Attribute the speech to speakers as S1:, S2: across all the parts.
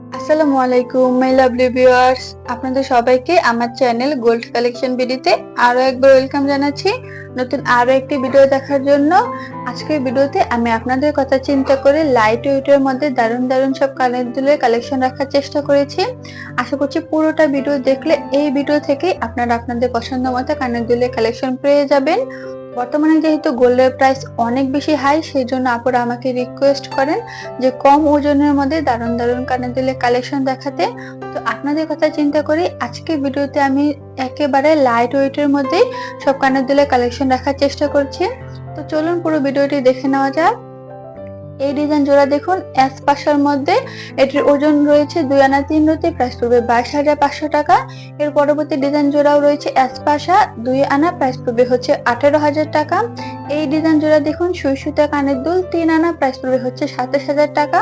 S1: আসসালামু আলাইকুম my lovely viewers আপনাদের সবাইকে আমার চ্যানেল গোল্ড কালেকশন ভিডিওতে আরও একবার ওয়েলকাম জানাচ্ছি। নতুন আরও একটি ভিডিও দেখার জন্য আজকের ভিডিওতে আমি আপনাদের কথা চিন্তা করে লাইট ওয়েটের মধ্যে দারুণ দারুণ সব কানের দুলের কালেকশন রাখার চেষ্টা করেছি। আশা করছি পুরোটা ভিডিও দেখলে এই ভিডিও থেকে আপনারা আপনাদের পছন্দ মতো কানের দুলের কালেকশন পেয়ে যাবেন। বর্তমানে যেহেতু গোল্ডের প্রাইস অনেক বেশি হাই সেই জন্য আপুরা আমাকে রিকোয়েস্ট করেন যে কম ওজনের মধ্যে দারুণ দারুণ কানের দিলে কালেকশন দেখাতে। তো আপনাদের কথা চিন্তা করে আজকে ভিডিওতে আমি একেবারে লাইট ওয়েটের মধ্যেই সব কানের দিলে কালেকশন রাখার চেষ্টা করছি। তো চলুন পুরো ভিডিওটি দেখে নেওয়া যাক। এই ডিজাইন জোড়া দেখুন এস পাশার মধ্যে এটির ওজন রয়েছে দুই আনা তিন রতি প্রাইস পড়বে বাইশ হাজার পাঁচশো টাকা। এর পরবর্তী ডিজাইন জোড়াও রয়েছে এস পাশা, দুই আনা প্রাইস পড়বে হচ্ছে আঠেরো হাজার টাকা। এই ডিজাইন জোড়া দেখুন সুই সুতা কানের দুল, তিন আনা প্রাইস পড়বে হচ্ছে সাতাশ হাজার টাকা।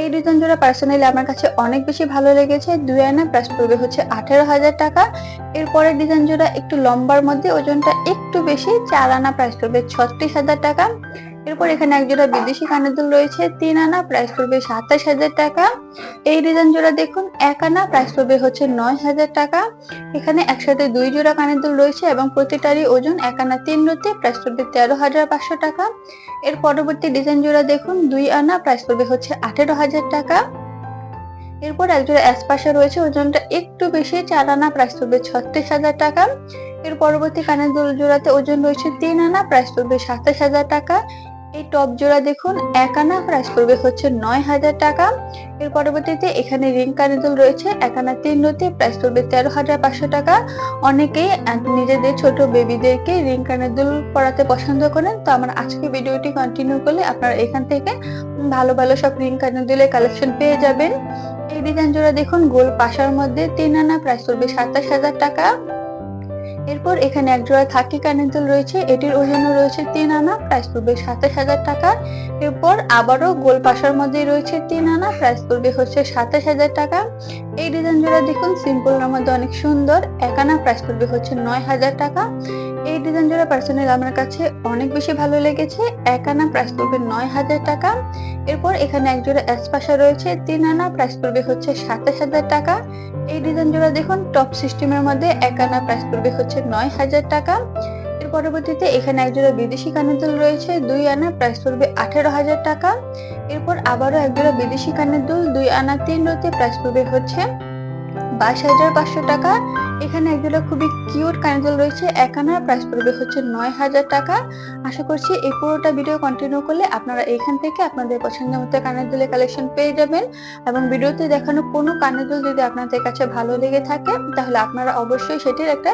S1: এই ডিজাইন জোড়া পার্সোনালি আমার কাছে অনেক বেশি ভালো লেগেছে, দুই আনা প্রাইস পড়বে হচ্ছে আঠেরো হাজার টাকা। এরপরের ডিজাইন জোড়া একটু লম্বার মধ্যে, ওজনটা একটু বেশি, চার আনা প্রাইস পড়বে ছত্রিশ হাজার টাকা। এরপর এখানে এক জোড়া বিদেশি কানের দুল রয়েছে। তিন আনা প্রাইস পড়বে সাতাশ হাজার টাকা। এই ডিজাইন জোড়া দেখুন, এক আনা প্রাইস পড়বে হচ্ছে নয় হাজার টাকা। এখানে একসাথে দুই জোড়া কানের দুল রয়েছে এবং প্রতিটারই ওজন এক আনা তিন রুতে প্রাইস পড়বে তেরো হাজার পাঁচশো টাকা। এর পরবর্তী ডিজাইন জোড়া দেখুন, দুই আনা প্রাইস পড়বে হচ্ছে আঠেরো হাজার টাকা। এরপর একজোড়া অ্যাসপাশে রয়েছে, ওজনটা একটু বেশি, চার আনা প্রাইস পড়বে ছত্রিশ হাজার টাকা। এর পরবর্তী কানের দুল জোড়াতে ওজন রয়েছে তিন আনা প্রাইস পড়বে সাতাশ হাজার টাকা। এই টপ জোড়া দেখুন এক আনা প্রাইস পড়বে হচ্ছে নয় হাজার টাকা। এর পরবর্তীতে এখানে রিং কানের দুল রয়েছে এক আনা তিন রতি প্রাইস পড়বে তেরো হাজার পাঁচশো টাকা। অনেকেই নিজেদের ছোট বেবিদেরকে রিং কানের দুল পরাতে পছন্দ করেন। তো আমার আজকে ভিডিওটি কন্টিনিউ করলে আপনারা এখান থেকে ভালো ভালো সব রিং কানের দুলের কালেকশন পেয়ে যাবেন। এই ডিজাইন জোড়া দেখুন, গোল পাশার মধ্যে তিন আনা প্রাইস পড়বে সাতাশ হাজার টাকা। এরপর এখানে এক জোড়া থাকি কানের দুল রয়েছে, এটির ওজন রয়েছে তিন আনা প্রাইস পড়বে সাতাশ হাজার টাকা। এরপর আবারও গোল পাশার মধ্যে রয়েছে তিন আনা প্রাইস পড়বে হচ্ছে সাতাশ হাজার টাকা। এই ডিজাইন জোড়া দেখুন সিম্পল এর মধ্যে অনেক সুন্দর, এক আনা প্রাইস পড়বে হচ্ছে নয় হাজার টাকা। এই ডিজাইন জোড়া পার্সোনাল আমার কাছে অনেক বেশি ভালো লেগেছে, এক আনা প্রাইস পড়বে নয় হাজার টাকা। এরপর এখানে এক জোড়া এসপাশা রয়েছে, তিন আনা প্রাইস পড়বে হচ্ছে সাতাশ হাজার টাকা। এই ডিজাইন জোড়া দেখুন টপ সিস্টেমের মধ্যে এক আনা প্রাইস পড়বে হচ্ছে নয় হাজার টাকা। এর পরবর্তীতে এখানে একজোড়া বিদেশি কানের দুল রয়েছে, দুই আনা প্রাইস পড়বে আঠেরো হাজার টাকা। এরপর আবারও একজোড়া বিদেশি কানের দুল দুই আনা, তিন রতে প্রাইস পড়বে হচ্ছে বাইশ হাজার পাঁচশো টাকা। এখানে একজোড়া খুবই কিউট কানেদুল রয়েছে। এক আনার প্রাইস পড়বে হচ্ছে নয় হাজার টাকা। আশা করছি এই পুরোটা ভিডিও কন্টিনিউ করলে আপনারা এখান থেকে আপনাদের পছন্দ মতো কানের দুলের কালেকশন পেয়ে যাবেন। এবং ভিডিওতে দেখানো কোনো কানের দুল যদি আপনাদের কাছে ভালো লেগে থাকে, তাহলে আপনারা অবশ্যই সেটির একটা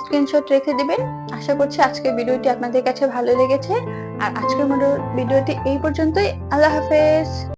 S1: স্ক্রিনশট রেখে দিবেন। আশা করছি আজকের ভিডিওটি আপনাদের কাছে ভালো লেগেছে। আর আজকের মতো ভিডিওটি এই পর্যন্তই। আল্লাহ হাফেজ।